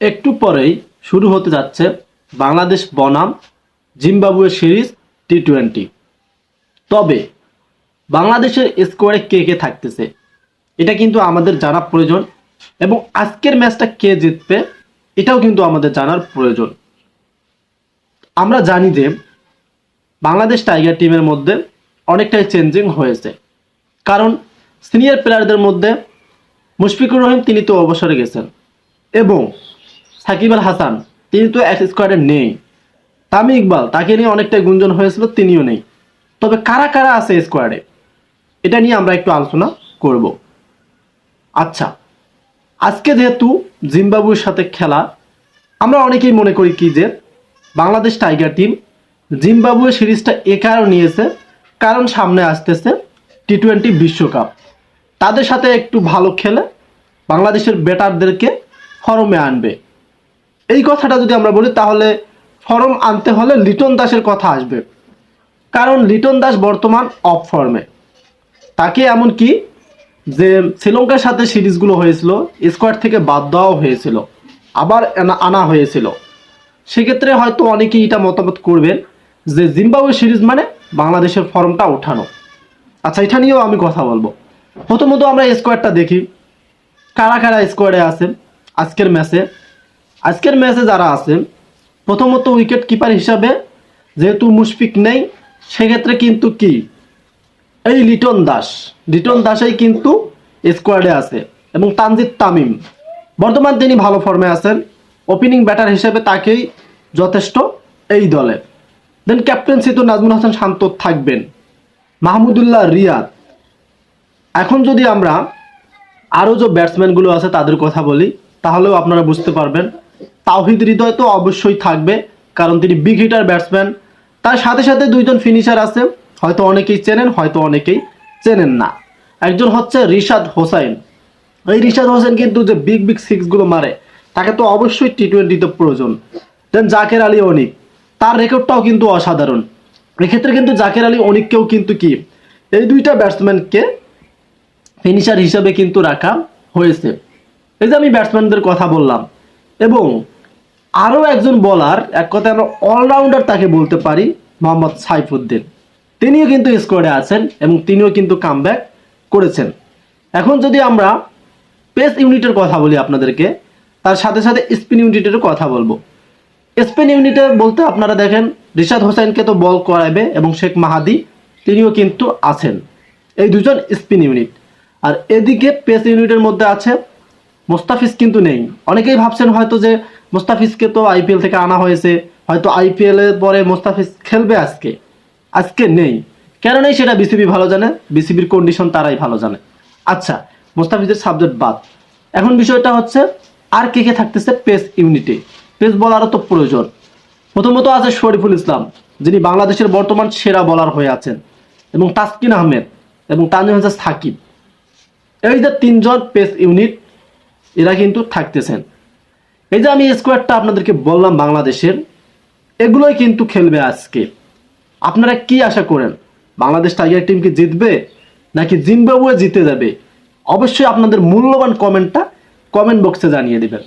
একটু পরেই শুরু হতে যাচ্ছে বাংলাদেশ বনাম জিম্বাবুয়ে সিরিজ টি টোয়েন্টি তবে বাংলাদেশের স্কোয়াডে কে কে থাকতেছে, এটা কিন্তু আমাদের জানা প্রয়োজন এবং আজকের ম্যাচটা কে জিতবে, এটাও কিন্তু আমাদের জানার প্রয়োজন। আমরা জানি যে বাংলাদেশ টাইগার টিমের মধ্যে অনেকটাই চেঞ্জিং হয়েছে, কারণ সিনিয়র প্লেয়ারদের মধ্যে মুশফিকুর রহিম তিনি তো অবসরে গেছেন এবং সাকিব আল হাসান, তিনি তো এক স্কোয়াডে নেই। তামি ইকবাল, তাকে নিয়ে অনেকটাই গুঞ্জন হয়েছিল, তিনিও নেই। তবে কারা কারা আছে স্কোয়াডে এটা নিয়ে আমরা একটু আলোচনা করব। আচ্ছা আজকে যেহেতু জিম্বাবুয়ের সাথে খেলা, আমরা অনেকেই মনে করি কি যে, বাংলাদেশ টাইগার টিম জিম্বাবুয়ে সিরিজটা এ কারণ নিয়েছে, কারণ সামনে আসতেছে টি টোয়েন্টি বিশ্বকাপ। তাদের সাথে একটু ভালো খেলে বাংলাদেশের ব্যাটারদেরকে ফরমে আনবে। এই কথাটা যদি আমরা বলি, তাহলে ফরম আনতে হলে লিটন দাসের কথা আসবে। কারণ লিটন দাস বর্তমান অফ ফর্মে। তাকে এমনকি যে শ্রীলঙ্কার সাথে সিরিজগুলো হয়েছিল, স্কোয়াড থেকে বাদ দেওয়াও হয়েছিল, আবার আনা- হয়েছিল। সেক্ষেত্রে হয়তো অনেকেই এটা মতামত করবেন, যে জিম্বাবুয়ে সিরিজ মানে বাংলাদেশের ফর্মটা ওঠানো। আচ্ছা এটা নিয়েও আমি কথা বলব। প্রথমত আমরা স্কোয়াডটা দেখি। কারা কারা স্কোয়াডে আছেন আজকের ম্যাচে? আজকের ম্যাচে যারা আছেন প্রথমত উইকেট কিপার হিসাবে যেহেতু মুশফিক নেই, সেক্ষেত্রে কিন্তু কি? এই লিটন দাস। লিটন দাসই কিন্তু স্কোয়াডে আছে এবং তানজিদ তামিম। বর্তমান তিনি ভালো ফর্মে আছেন। ওপেনিং ব্যাটার হিসেবে তাকেই যথেষ্ট এই দলে। দেন ক্যাপ্টেন্সি তো নাজমুল হাসান শান্ত থাকবেন। মাহমুদুল্লাহ রিয়াদ। এখন যদি আমরা আরও যে ব্যাটসম্যানগুলো আছে তাদের কথা বলি, তাহলেও আপনারা বুঝতে পারবেন তাওহিদ হৃদয় তো অবশ্যই থাকবে, কারণ তিনি বিগ হিটার ব্যাটসম্যান তার সাথে সাথে দুইজন ফিনিশার আছে, হয়তো অনেকেই চেনেন, হয়তো অনেকেই চেনেন না। একজন হচ্ছে রিশাদ হোসাইন। এই রিশাদ হোসেন কিন্তু যে বিগ বিগ সিক্সগুলো মারে, তাকে তো অবশ্যই টি টোয়েন্টিতে প্রয়োজন। দেন জাকের আলী অনিক। তার রেকর্ডটাও কিন্তু অসাধারণ। এক্ষেত্রে কিন্তু জাকের আলী অনিককেও কিন্তু কি, এই দুইটা ব্যাটসম্যানকে ফিনিশার হিসেবে কিন্তু রাখা হয়েছে। এই যে আমি ব্যাটসম্যানদের কথা বললাম এবং আরও একজন বলার এক কথায় আমরা অলরাউন্ডার তাকে বলতে পারি, মোহাম্মদ সাইফুদ্দিন। তিনিও কিন্তু স্কোয়াডে আছেন এবং তিনিও কিন্তু কামব্যাক করেছেন। এখন যদি আমরা পেস ইউনিটের কথা বলি আপনাদেরকে, তার সাথে সাথে স্পিন ইউনিটেরও কথা বলব। স্পিন ইউনিটে বলতে আপনারা দেখেন, রিশাদ হোসেনকে তো বল করাবে এবং শেখ মাহাদি, তিনিও কিন্তু আছেন। এই দুজন স্পিন ইউনিট আর এদিকে পেস ইউনিটের মধ্যে আছে মোস্তাফিজ কিন্তু নেই। অনেকেই ভাবছেন হয়তো যে মোস্তাফিজকে তো আইপিএল থেকে আনা হয়েছে, হয়তো আইপিএল এর পরে মোস্তাফিজ খেলবে আজকে। আজকে নেই। কেন নেই সেটা বিসিবি ভালো জানে, বিসিবির কন্ডিশন তারাই ভালো জানে। আচ্ছা মোস্তাফিজের সাবজেক্ট বাদ। এখন বিষয়টা হচ্ছে, আর কে কে থাকতেছে পেস ইউনিটে? পেস বলারও তো প্রয়োজন। প্রথমত আছে শরীফুল ইসলাম, যিনি বাংলাদেশের বর্তমান সেরা বলার হয়ে আছেন, এবং তাসকিন আহমেদ, এবং তানজিম হাসান সাকিব। এই যে তিনজন পেস ইউনিট এরা কিন্তু থাকতেছেন। এই যে আমি স্কোয়াডটা আপনাদেরকে বললাম বাংলাদেশের, এগুলোই কিন্তু খেলবে আজকে। আপনারা কি আশা করেন? বাংলাদেশ টাইগার টিম কি জিতবে, নাকি জিম্বাবুয়ে জিতে যাবে? অবশ্যই আপনাদের মূল্যবান কমেন্টটা কমেন্ট বক্সে জানিয়ে দিবেন।